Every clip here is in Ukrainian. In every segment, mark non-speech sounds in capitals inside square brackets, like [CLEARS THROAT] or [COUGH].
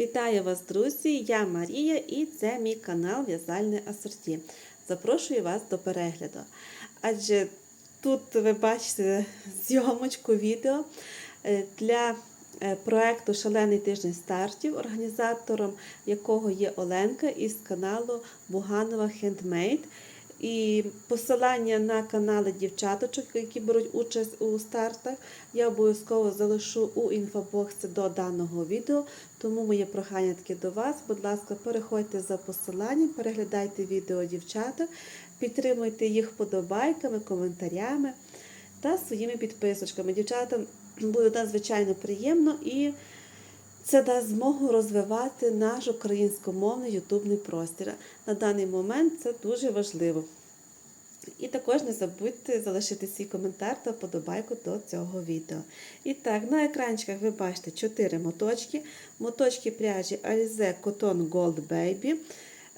Вітаю вас, друзі! Я Марія і це мій канал В'язальне Асорті. Запрошую вас до перегляду. Адже тут ви бачите зйомочку відео е, для е, проекту Шалений тиждень стартів, організатором якого є Оленка із каналу Буганова Хендмейд. І посилання на канали дівчаточок, які беруть участь у стартах, я обов'язково залишу у інфобоксі до даного відео. Тому моє прохання таке до вас. Будь ласка, переходьте за посиланням, переглядайте відео дівчаток, підтримуйте їх вподобайками, коментарями та своїми підписочками. Дівчатам буде надзвичайно приємно і це дасть змогу розвивати наш українськомовний ютубний простір. На даний момент це дуже важливо. І також не забудьте залишити свій коментар та подобайку до цього відео. І так, на екранчиках ви бачите 4 моточки. Моточки пряжі Alize Cotton Gold Baby.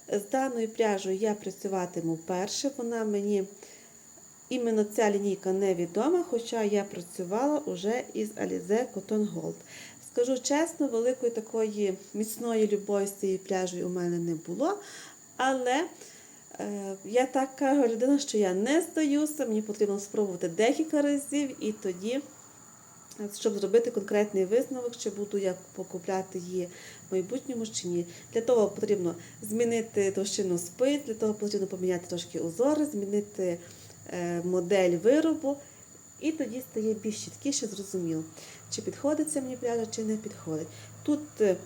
З даною пряжею я працюватиму вперше. Вона мені іменно ця лінійка невідома, хоча я працювала вже із Alize Cotton Gold. Скажу чесно, великої такої міцної любові з цією пряжею у мене не було. Але я така людина, що я не здаюся, мені потрібно спробувати декілька разів, і тоді, щоб зробити конкретний висновок, чи буду я покупляти її в майбутньому чи ні. Для того потрібно змінити товщину спиць, для того потрібно поміняти трошки узори, змінити е, модель виробу. І тоді стає більш чіткіше, зрозуміло, чи підходить ця мені пряжа, чи не підходить. Тут е,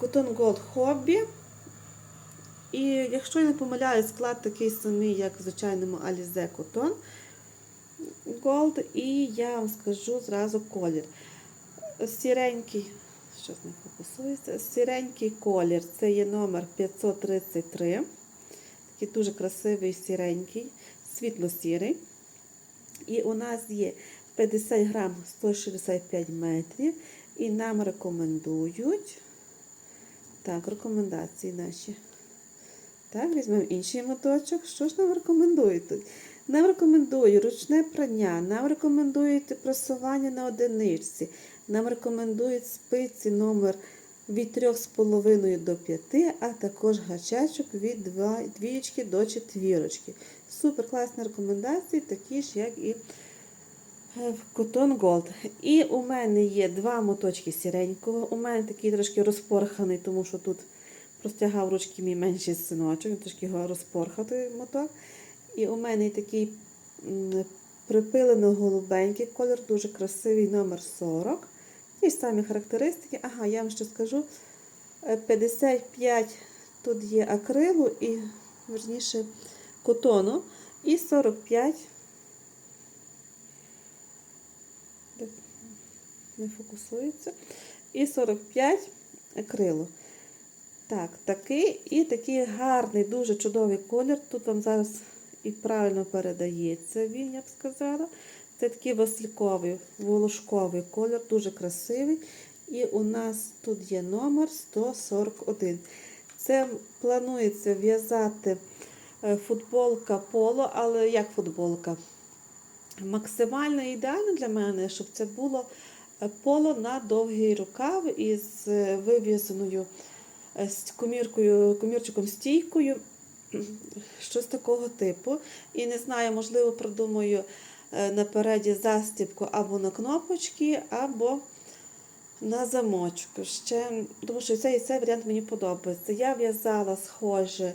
Cotton Gold Hobby. І якщо я не помиляю, склад такий самий, як в звичайному Alize Cotton Gold. І я вам скажу зразу колір. Сіренький, щось не фокусується, сіренький колір це є номер 533. Такий дуже красивий сіренький, світло-сірий. І у нас є 50 грам 165 метрів. І нам рекомендують. Так, рекомендації наші. Так, візьмемо інший моточок. Що ж нам рекомендують тут? Нам рекомендують ручне прання, нам рекомендують просування на одиничці, нам рекомендують спиці номер від 3,5 до 5, а також гачачок від 2 до 4. Супер класні рекомендації, такі ж, як і в Cotton Gold. І у мене є два моточки сіренького. У мене такий трошки розпорханий, тому що тут простягав ручки мій менший синочок, він трошки його розпорхав той моток. І у мене такий припилено голубенький колір, дуже красивий номер 40. Ті ж самі характеристики. Ага, я вам ще скажу. 55 тут є акрилу і, верніше, котону. І 45. Не фокусується. І 45 акрилу. Так, такий і такий гарний, дуже чудовий колір. Тут вам зараз і правильно передається він, я б сказала. Це такий васильковий, волошковий колір, дуже красивий. І у нас тут є номер 141. Це планується в'язати футболка поло, але як футболка? Максимально ідеально для мене, щоб це було поло на довгий рукав із вив'язаною з коміркою, комірчиком стійкою, щось такого типу. І не знаю, можливо, продумаю напереді застібку або на кнопочки, або на замочку. Ще, Тому що цей цей варіант мені подобається. Я в'язала схоже,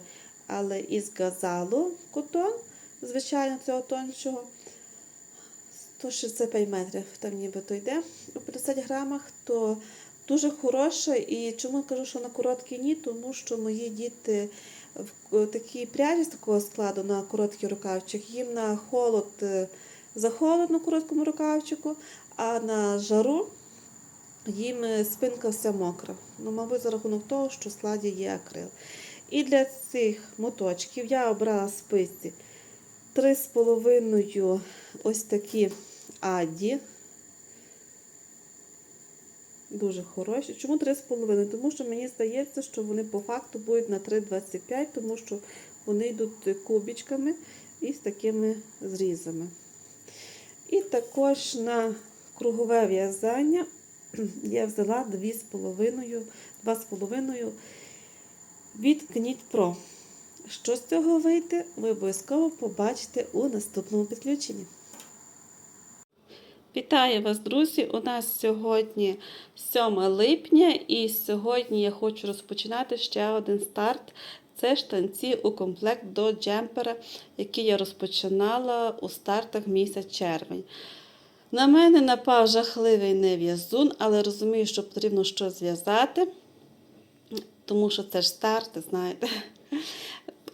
але із газалу котон, звичайно, цього тоншого. 165 метрів там нібито йде у 50 грамах, то дуже хороше. І чому кажу, що на короткі ні, тому що мої діти в такій пряжі з такого складу на короткий рукавчик, їм на холод захолодно короткому рукавчику, а на жару їм спинка вся мокра. Ну, мабуть, за рахунок того, що в складі є акрил. І для цих моточків я обрала спиці 3,5 ось такі аді. Дуже хороші. Чому 3,5? Тому що мені здається, що вони по факту будуть на 3,25, тому що вони йдуть кубічками і з такими зрізами. І також на кругове в'язання [CLEARS THROAT] я взяла 2,5 2,5 від Knit Pro. Що з цього вийде, ви обов'язково побачите у наступному підключенні. Вітаю вас, друзі! У нас сьогодні 7 липня, і сьогодні я хочу розпочинати ще один старт. Це штанці у комплект до джемпера, який я розпочинала у стартах місяць червень. На мене напав жахливий нев'язун, але розумію, що потрібно щось зв'язати, тому що це ж старт, знаєте.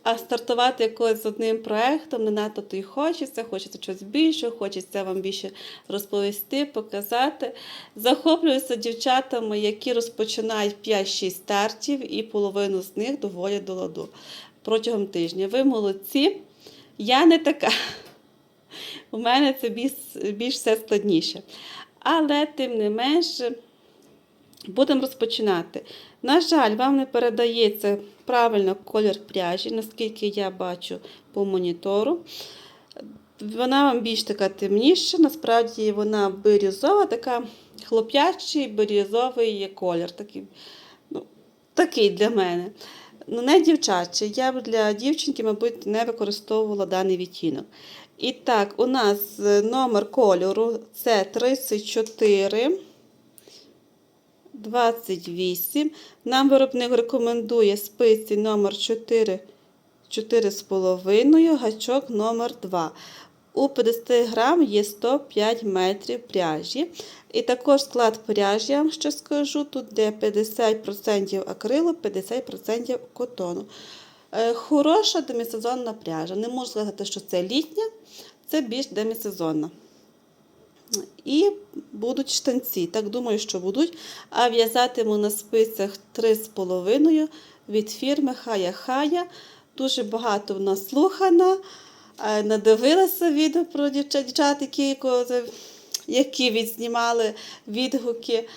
А стартувати якось з одним проєктом не надто то й хочеться, хочеться щось більше, хочеться вам більше розповісти, показати. Захоплююся дівчатами, які розпочинають 5-6 стартів, і половину з них доводять до ладу протягом тижня. Ви молодці, я не така. У мене це більш, більш все складніше. Але, тим не менше, будемо розпочинати. На жаль, вам не передається правильно колір пряжі, наскільки я бачу по монітору. Вона вам більш така темніша, насправді вона бірюзова, така хлоп'ячий бірюзовий колір. Такий, ну, такий для мене. Ну, не дівчачий. Я б для дівчинки, мабуть, не використовувала даний відтінок. І так, у нас номер кольору це 34. 28. Нам виробник рекомендує спиці номер 4, 4,5, гачок номер 2. У 50 грам є 105 метрів пряжі. І також склад пряжі, я вам ще скажу, тут де 50% акрилу, 50% котону. Е, Хороша демісезонна пряжа. Не можу сказати, що це літня, це більш демісезонна. І будуть штанці. Так думаю, що будуть. А в'язатиму на спицях 3,5 від фірми Хая Хая. Дуже багато вона слухана. Надивилася відео про дівчат, які, які відзнімали відгуки.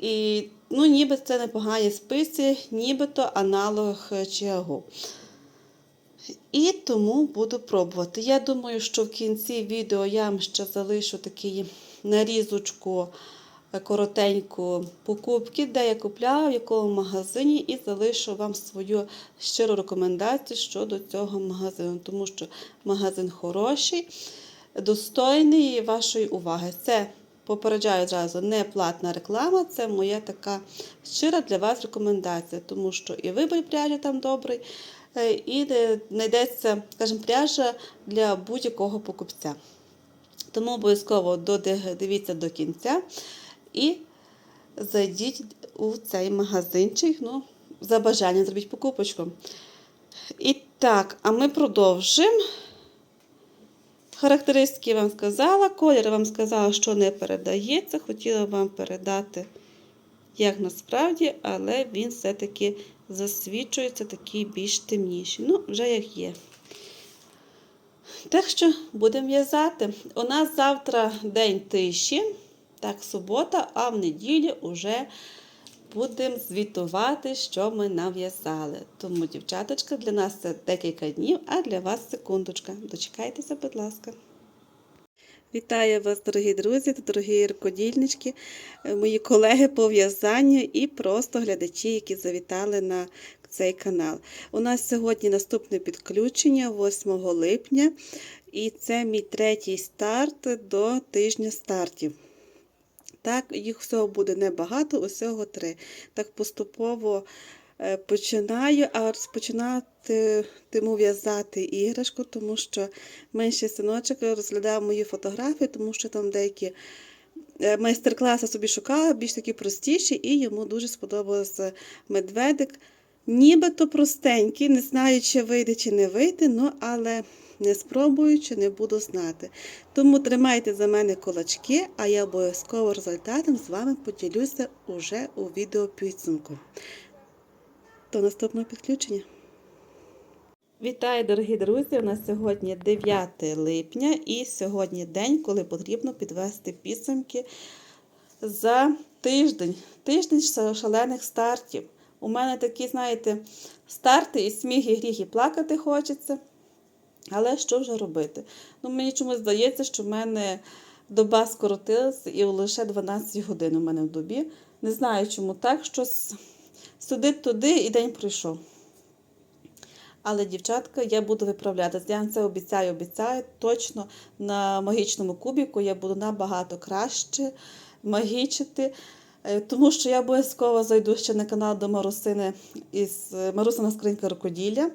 І ну, ніби це непогані спиці, нібито аналог Чиагу. І тому буду пробувати. Я думаю, що в кінці відео я вам ще залишу такі нарізочку коротеньку покупки, де я купляла, в якому магазині, і залишу вам свою щиру рекомендацію щодо цього магазину, тому що магазин хороший, достойний вашої уваги. Це Попереджаю зразу, не платна реклама, це моя така щира для вас рекомендація, тому що і вибір пряжі там добрий, і знайдеться, скажімо, пряжа для будь-якого покупця. Тому обов'язково дивіться до кінця і зайдіть у цей магазинчик, ну, за бажанням зробіть покупочку. І так, а ми продовжимо. Характеристики вам сказала, колір вам сказала, що не передається. Хотіла вам передати, як насправді, але він все-таки засвічується такий більш темніший. Ну, вже як є. Так що будемо в'язати. У нас завтра день тиші, так, субота, а в неділю вже будемо звітувати, що ми нав'язали. Тому, дівчаточка, для нас це декілька днів, а для вас секундочка. Дочекайтеся, будь ласка. Вітаю вас, дорогі друзі та дорогі рукодільнички, мої колеги по в'язанню і просто глядачі, які завітали на цей канал. У нас сьогодні наступне підключення 8 липня, і це мій третій старт до тижня стартів. Так, їх всього буде небагато, усього три. Так поступово е, починаю, а розпочинати тиму в'язати іграшку, тому що менший синочок розглядав мої фотографії, тому що там деякі е, майстер-класи собі шукала, більш такі простіші, і йому дуже сподобався медведик. Нібито простенький, не знаю, чи вийде, чи не вийде, ну але не спробуючи, не буду знати. Тому тримайте за мене кулачки, а я обов'язково результатом з вами поділюся уже у відео підсумку. До наступного підключення. Вітаю, дорогі друзі! У нас сьогодні 9 липня і сьогодні день, коли потрібно підвести підсумки за тиждень. Тиждень шалених стартів. У мене такі, знаєте, старти і сміх, і гріх, і плакати хочеться. Але що вже робити? Ну, Мені чомусь здається, що в мене доба скоротилася і лише 12 годин у мене в добі. Не знаю, чому так. Щось сюди-туди і день пройшов. Але, дівчатка, я буду виправлятися. Я вам це обіцяю, обіцяю. Точно на магічному кубіку я буду набагато краще магічити. Е, Тому що я обов'язково зайду ще на канал до Марусини із е, Марусина скринька рукоділля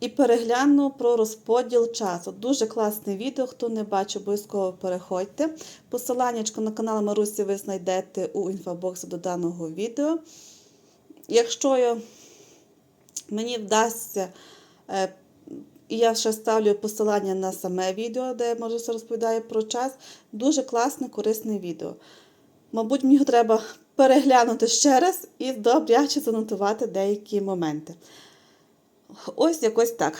і перегляну про розподіл часу. Дуже класне відео. Хто не бачив, обов'язково переходьте. Посиланнячко на канал Марусі ви знайдете у інфобоксі до даного відео. Якщо я, мені вдасться, е, я ще ставлю посилання на саме відео, де Маруся розповідає про час. Дуже класне, корисне відео. Мабуть, мені треба переглянути ще раз і добряче занотувати деякі моменти. Ось якось так.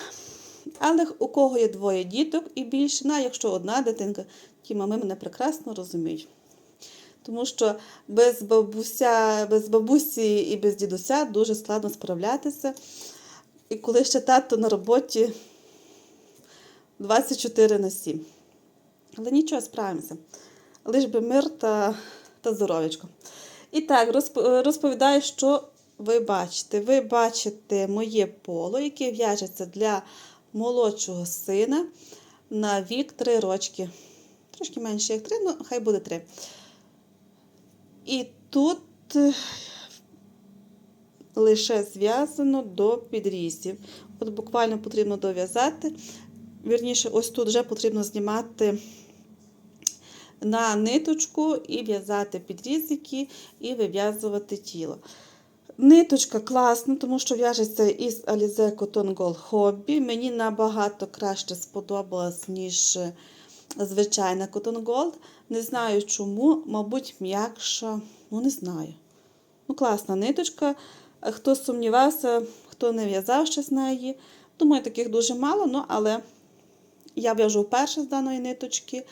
Але у кого є двоє діток і більше, ну, а якщо одна дитинка, ті мами мене прекрасно розуміють. Тому що без бабуся, без бабусі і без дідуся дуже складно справлятися. І коли ще тато на роботі 24 на 7. Але нічого, справимося. Лиш би мир та, та здоров'ячко. І так, розповідаю, що ви бачите. Ви бачите моє поло, яке в'яжеться для молодшого сина на вік 3 рочки. Трошки менше, як 3, ну хай буде 3. І тут е, лише зв'язано до підрізів. От буквально потрібно дов'язати. Вірніше, ось тут вже потрібно знімати на ниточку і в'язати підрізики і вив'язувати тіло. Ниточка класна, тому що в'яжеться із Alize Cotton Gold Hobby. Мені набагато краще сподобалась, ніж звичайна Cotton Gold. Не знаю чому, мабуть, м'якша, ну не знаю. Ну, класна ниточка. Хто сумнівався, хто не в'язав ще з неї. Думаю, таких дуже мало, ну, але я в'яжу вперше з даної ниточки,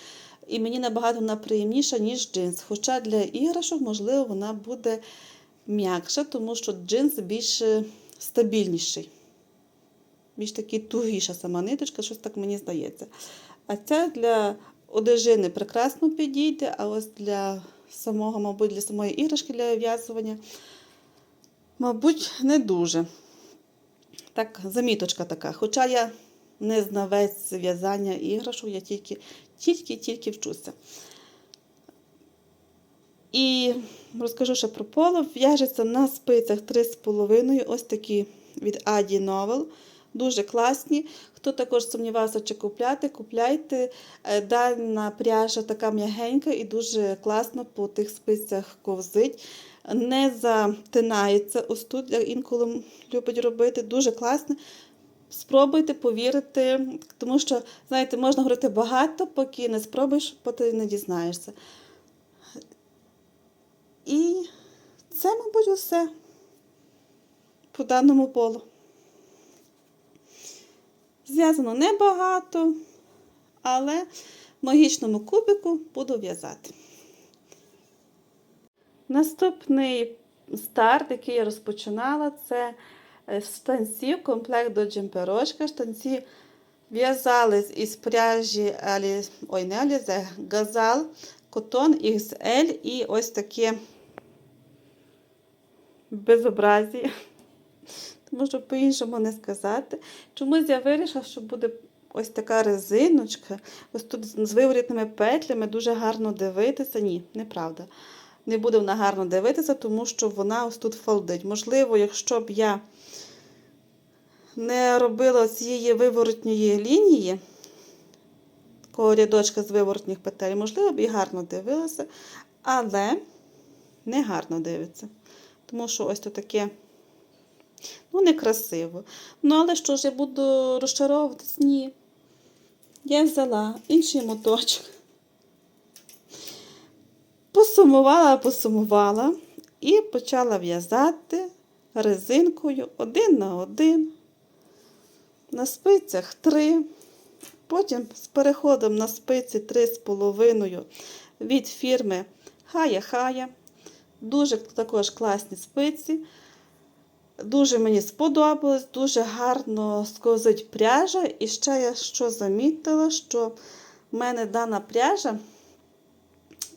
і мені набагато вона приємніша, ніж джинс. Хоча для іграшок, можливо, вона буде м'якша, тому що джинс більш стабільніший. Більш такий тугіша сама ниточка, щось так мені здається. А ця для одежини прекрасно підійде, а ось для самого, мабуть, для самої іграшки для в'язування, мабуть, не дуже. Так, заміточка така. Хоча я не знавець в'язання іграшок, я тільки, тільки, тільки вчуся. І розкажу ще про поло. В'яжеться на спицях 3,5, ось такі від Аді Novel. Дуже класні. Хто також сумнівався, чи купляти, купляйте. Е, Дана пряжа така м'ягенька і дуже класно по тих спицях ковзить. Не затинається ось тут, інколи любить робити. Дуже класно. Спробуйте повірити, тому що, знаєте, можна говорити багато, поки не спробуєш, поки не дізнаєшся. І це, мабуть, усе по даному полу. Зв'язано небагато, але магічному кубику буду в'язати. Наступний старт, який я розпочинала, це е, штанців, комплект до джемперочка. Штанці в'язались із пряжі Алі... Ой, не Алізе, Газал, Котон XL і ось таке безобразі. Можу по-іншому не сказати. Чомусь я вирішила, що буде ось така резиночка, ось тут з виворітними петлями дуже гарно дивитися. Ні, неправда. Не буде вона гарно дивитися, тому що вона ось тут фалдить. Можливо, якщо б я не робила цієї виворотньої лінії, такого рядочка з виворотніх петель, можливо, б і гарно дивилася, але не гарно дивиться. Тому що ось тут таке, ну, некрасиво. Ну, але що ж, я буду розчаровуватись? Ні. Я взяла інший моточок. Посумувала, посумувала і почала в'язати резинкою один на один. На спицях три. Потім з переходом на спиці 3,5 від фірми Хая Хая. Дуже також класні спиці. Дуже мені сподобалось, дуже гарно сковзить пряжа. І ще я що замітила, що в мене дана пряжа,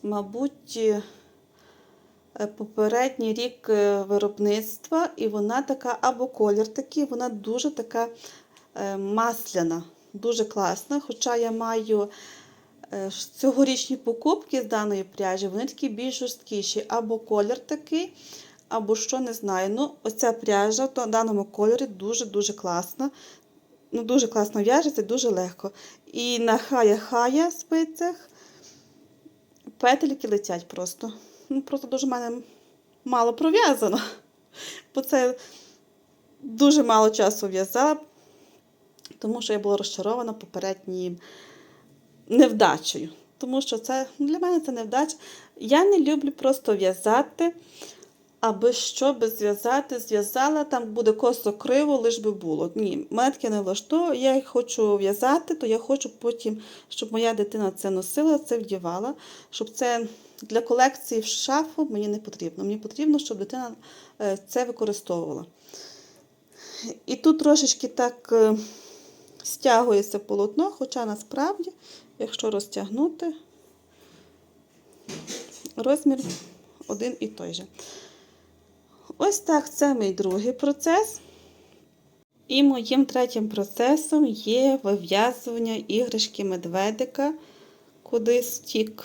мабуть, е, попередній рік е, виробництва, і вона така, або колір такий, вона дуже така е, масляна, дуже класна. Хоча я маю цьогорічні покупки з даної пряжі, вони такі більш жорсткіші, або колір такий, або що не знаю. Ну, оця пряжа в даному кольорі дуже-дуже класна. Ну, дуже класно в'яжеться, дуже легко. І на хая-хая спицях петельки летять просто. Ну, просто дуже в мене мало пров'язано. Бо це дуже мало часу в'язала, тому що я була розчарована попередньою невдачею. Тому що це для мене це невдача. Я не люблю просто в'язати, аби що би зв'язати, зв'язала, там буде косо криво, лиш би було. Ні, мене таке не влаштовує. Я як хочу в'язати, то я хочу потім, щоб моя дитина це носила, це вдівала, щоб це для колекції в шафу мені не потрібно. Мені потрібно, щоб дитина е, це використовувала. І тут трошечки так е, стягується полотно, хоча насправді, якщо розтягнути, розмір один і той же. Ось так це мій другий процес. І моїм третім процесом є вив'язування іграшки медведика, куди стік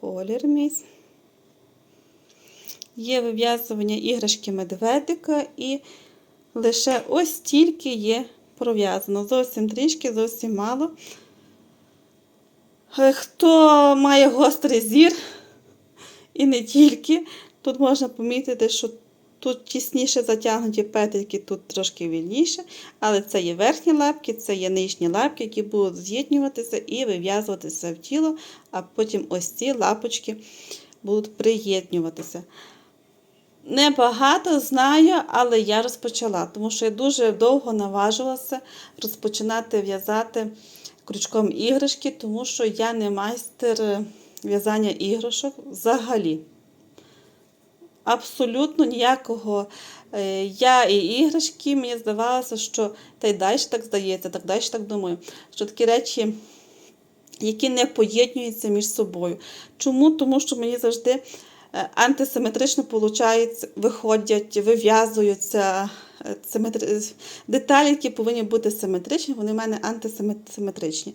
колір мій. Є вив'язування іграшки медведика, і лише ось стільки є пров'язано. Зовсім трішки, зовсім мало. Хто має гострий зір, і не тільки, тут можна помітити, що тут тісніше затягнуті петельки, тут трошки вільніше, але це є верхні лапки, це є нижні лапки, які будуть з'єднюватися і вив'язуватися в тіло, а потім ось ці лапочки будуть приєднюватися. Небагато знаю, але я розпочала, тому що я дуже довго наважилася розпочинати в'язати крючком іграшки, тому що я не майстер в'язання іграшок взагалі. Абсолютно ніякого. е, Я і іграшки, мені здавалося, що та й далі так здається, так далі так думаю, що такі речі, які не поєднуються між собою. Чому? Тому що мені завжди е, антисиметрично получається, виходять, вив'язуються е, симетри- деталі, які повинні бути симетричні, вони в мене антисиметричні.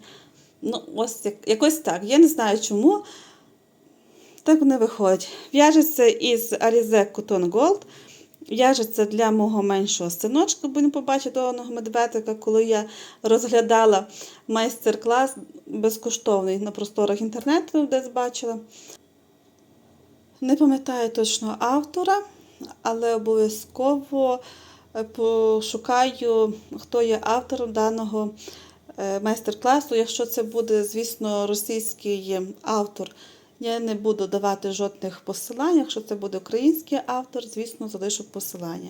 Ну, ось як- якось так. Я не знаю чому. Так вони виходять. В'яжеться із Alize Cotton Gold. В'яжеться для мого меншого синочка, бо він побачив доганого медведика, коли я розглядала майстер-клас безкоштовний на просторах інтернету, десь бачила. Не пам'ятаю точно автора, але обов'язково е, пошукаю, хто є автором даного е, майстер-класу. Якщо це буде, звісно, російський автор, я не буду давати жодних посилань. Якщо це буде український автор, звісно, залишу посилання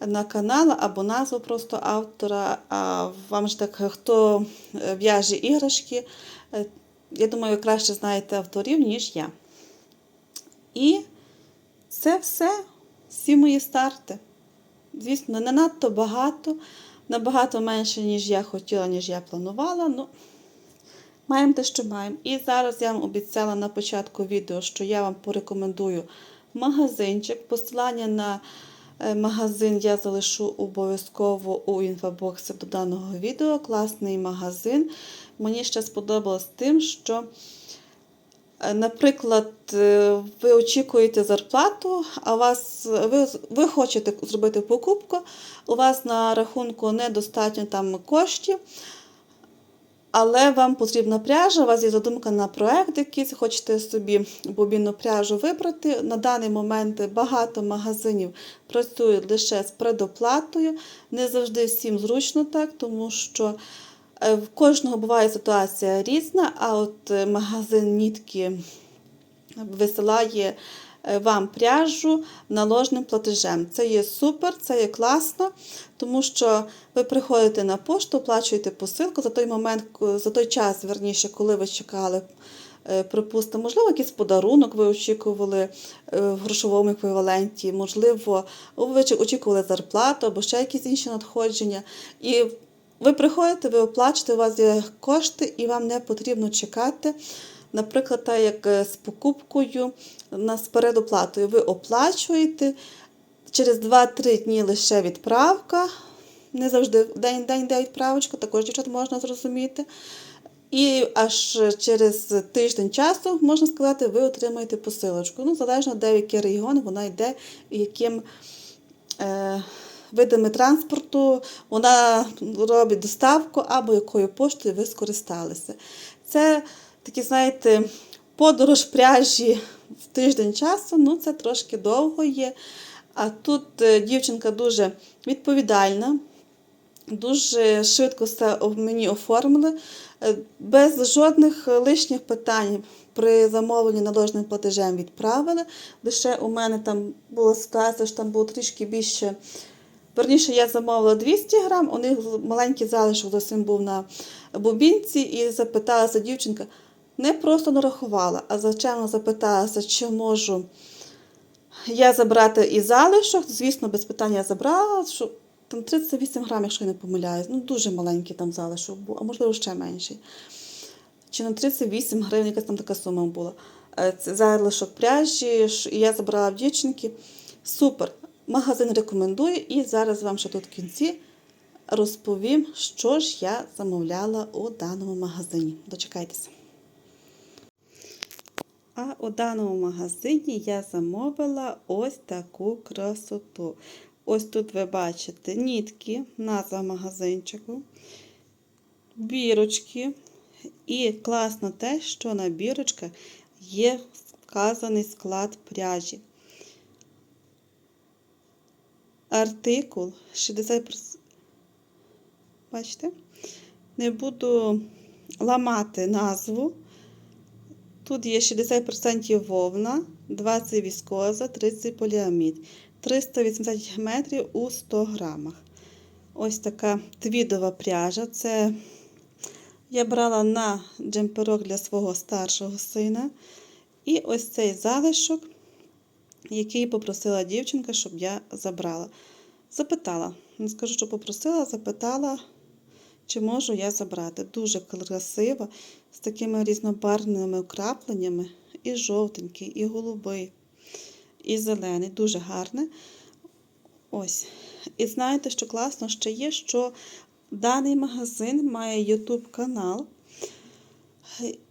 на канал або назву просто автора. А вам ж так, хто е, в'яже іграшки, е, я думаю, ви краще знаєте авторів, ніж я. І це все, всі мої старти. Звісно, не надто багато, набагато менше, ніж я хотіла, ніж я планувала. Ну, маємо те, що маємо. І зараз я вам обіцяла на початку відео, що я вам порекомендую магазинчик. Посилання на е, магазин я залишу обов'язково у інфобоксі до даного відео. Класний магазин. Мені ще сподобалось тим, що. Е, Наприклад, е, ви очікуєте зарплату, а вас, ви, ви хочете зробити покупку, у вас на рахунку недостатньо там коштів, але вам потрібна пряжа, у вас є задумка на проект якийсь, хочете собі бобінну пряжу вибрати. На даний момент багато магазинів працюють лише з предоплатою. Не завжди всім зручно так, тому що Е, В кожного буває ситуація різна, а от е, магазин нітки висилає вам пряжу наложним платежем. Це є супер, це є класно, тому що ви приходите на пошту, оплачуєте посилку за той момент, за той час, верніше, коли ви чекали. е, Припустимо, можливо, якийсь подарунок ви очікували е, в грошовому еквіваленті, можливо, ви очікували зарплату або ще якісь інші надходження. І Ви приходите, ви оплачуєте, у вас є кошти, і вам не потрібно чекати. Наприклад, так як е, з покупкою з передоплатою. Ви оплачуєте через 2-3 дні лише відправка. Не завжди день день йде відправочка, також дівчат можна зрозуміти. І аж через тиждень часу, можна сказати, ви отримаєте посилочку. Ну, залежно де який регіон вона йде і яким е, видами транспорту вона робить доставку або якою поштою ви скористалися. Це такі, знаєте, подорож пряжі в тиждень часу, ну це трошки довго є. А тут е, дівчинка дуже відповідальна. Дуже швидко все мені оформили, е, без жодних лишніх питань при замовленні наложеним платежем відправили. Лише у мене там була ситуація, що там було трішки більше. Верніше, я замовила 200 грам, у них маленький залишок зовсім був на бубінці, і запиталася дівчинка, не просто нарахувала, а зачем запиталася, чи можу я забрати і залишок. Звісно, без питання я забрала, що там 38 грам, якщо я не помиляюсь. Ну, дуже маленький там залишок був, а можливо ще менший. Чи на 38 гривень якась там така сума була. Е, Це залишок пряжі, і я забрала в дівчинки. Супер. Магазин рекомендую, і зараз вам ще тут в кінці розповім, що ж я замовляла у даному магазині. Дочекайтеся. А у даному магазині я замовила ось таку красоту. Ось тут ви бачите нітки, назва магазинчику, бірочки. І класно те, що на бірочках є вказаний склад пряжі. Артикул 60%. Бачите? Не буду ламати назву. Тут є 60% вовна, 20 віскоза, 30 поліамід, 380 метрів у 100 грамах. Ось така твідова пряжа. Це я брала на джемперок для свого старшого сина. І ось цей залишок, який попросила дівчинка, щоб я забрала. Запитала, не скажу, що попросила, запитала, чи можу я забрати. Дуже красиво, з такими різнобарвними вкрапленнями. І жовтенький, і голубий, і зелений. Дуже гарне. Ось. І знаєте, що класно ще є, що даний магазин має YouTube канал.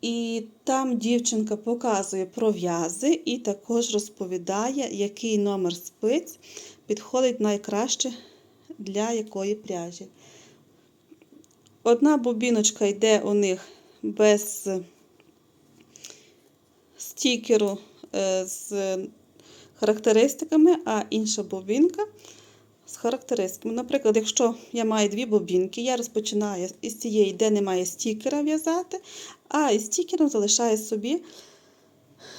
І там дівчинка показує про в'язи і також розповідає, який номер спиць підходить найкраще для якої пряжі. Одна бобіночка йде у них без стікеру е, з характеристиками, а інша бобінка з характеристиками. Наприклад, якщо я маю дві бобінки, я розпочинаю із цієї, де немає стікера в'язати, а із стікером залишаю собі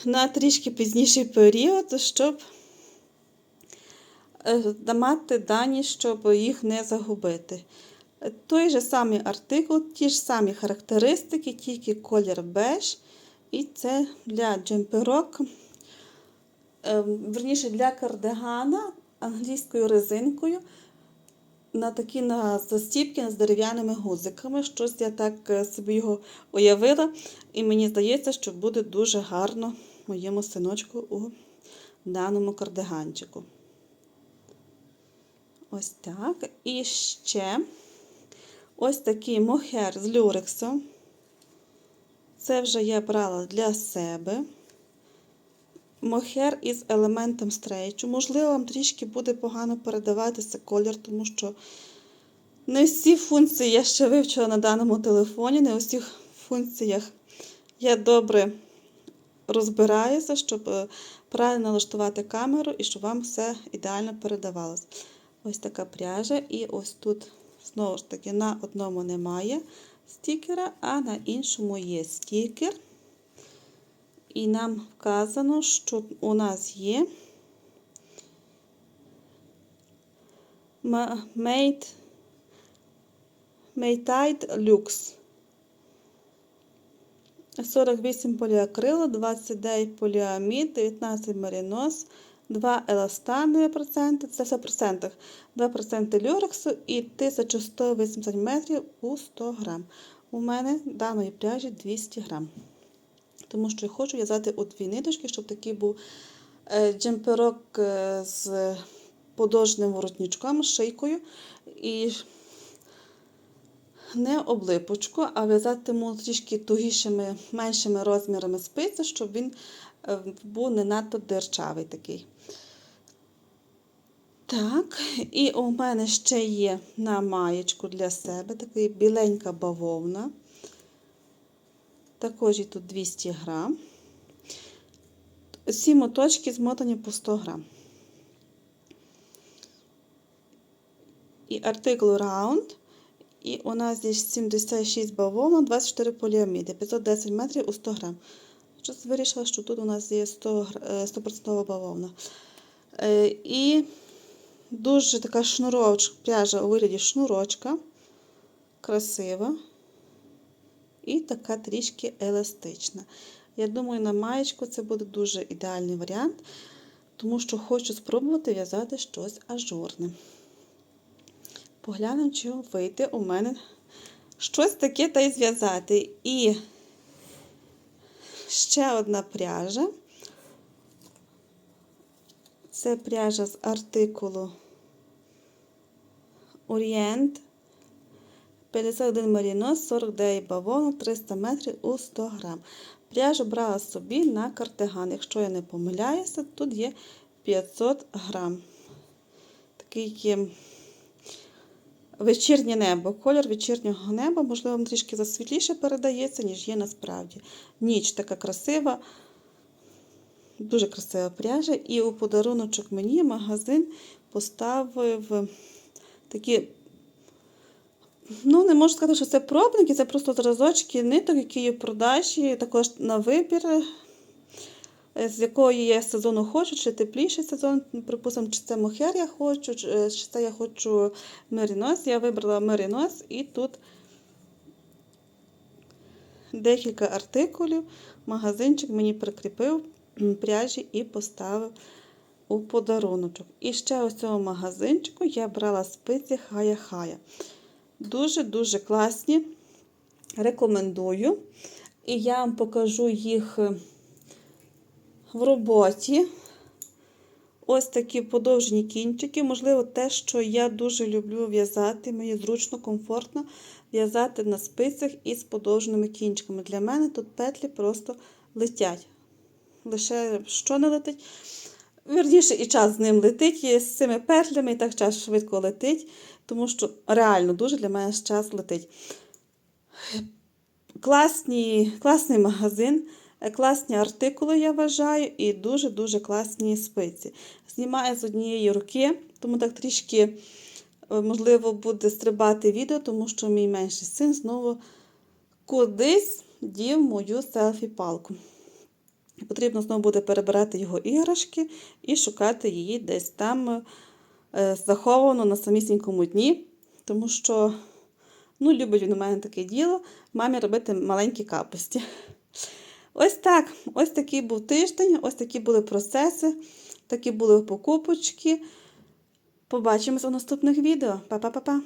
на трішки пізніший період, щоб е, мати дані, щоб їх не загубити. Той же самий артикул, ті ж самі характеристики, тільки колір беж. І це для джемперок, е, верніше для кардигана англійською резинкою на такі на застіпки з дерев'яними гузиками. Щось я так е, собі його уявила, і мені здається, що буде дуже гарно моєму синочку у даному кардиганчику. Ось так. І ще ось такий мохер з люрексу. Це вже я брала для себе. Мохер із елементом стрейчу. Можливо, вам трішки буде погано передаватися колір, тому що не всі функції я ще вивчила на даному телефоні, не у всіх функціях я добре розбираюся, щоб е, правильно налаштувати камеру і щоб вам все ідеально передавалося. Ось така пряжа, і ось тут, знову ж таки, на одному немає стікера, а на іншому є стікер. І нам вказано, що у нас є Made Tide Lux. 48 поліакрилу, 29 поліамід, 19 марінос, 2 еластани проценти, це все в процентах, 2% люрексу і 1180 метрів у 100 грам. У мене даної пряжі 200 грам. Тому що я хочу в'язати у дві ниточки, щоб такий був е, джемперок е, з подовжним воротничком, шийкою. І не облипочку, а в'язатиму трішки тугішими, меншими розмірами спиці, щоб він був не надто дирчавий такий. Так, і у мене ще є на маєчку для себе такий біленька бавовна. Також і тут 200 грам. Всі моточки змотані по 100 грам. І артикул Round. І у нас здесь 76 бавовна, 24 поліаміди, 510 метрів у 100 грам. Щось вирішила, що тут у нас є 100%, гр- е, 100% бавовна. Е, І дуже така шнурочка, пряжа у вигляді шнурочка. Красива. І така трішки еластична. Я думаю, на маєчку це буде дуже ідеальний варіант, тому що хочу спробувати в'язати щось ажурне. Поглянемо, чи вийде у мене щось таке та й зв'язати. І ще одна пряжа. Це пряжа з артикулу Орієнт. 51 марінос, 49 бавовна, 300 метрів у 100 грам. Пряжу брала собі на картиган. Якщо я не помиляюся, тут є 500 грам. Такий є вечірнє небо. Колір вечірнього неба, можливо, трішки засвітліше передається, ніж є насправді. Ніч така красива, дуже красива пряжа. І у подаруночок мені магазин поставив такі. Ну, не можу сказати, що це пробники, це просто зразочки ниток, які є в продажі, також на вибір, з якої я сезону хочу, чи тепліший сезон, припустимо, чи це мохер я хочу, чи е, це я хочу мерінос. Я вибрала мерінос і тут декілька артикулів. Магазинчик мені прикріпив пряжі і поставив у подаруночок. І ще ось цього магазинчику я брала спиці хая-хая. Дуже-дуже класні. Рекомендую. І я вам покажу їх е, в роботі. Ось такі подовжені кінчики. Можливо, те, що я дуже люблю в'язати, мені зручно, комфортно в'язати на спицях із подовженими кінчиками. Для мене тут петлі просто летять. Лише що не летить. Вірніше, і час з ним летить, і з цими петлями, і так час швидко летить, тому що реально дуже для мене час летить. Класні, класний магазин, класні артикули, я вважаю, і дуже-дуже класні спиці. Знімаю з однієї руки, тому так трішки, е, можливо, буде стрибати відео, тому що мій менший син знову кудись дів мою селфі-палку. Потрібно знову буде перебирати його іграшки і шукати її десь там е, заховано на самісінькому дні, тому що ну, любить він у мене таке діло, мамі робити маленькі капості. Ось так. Ось такий був тиждень, ось такі були процеси, такі були покупочки. Побачимось у наступних відео. Па-па-па-па!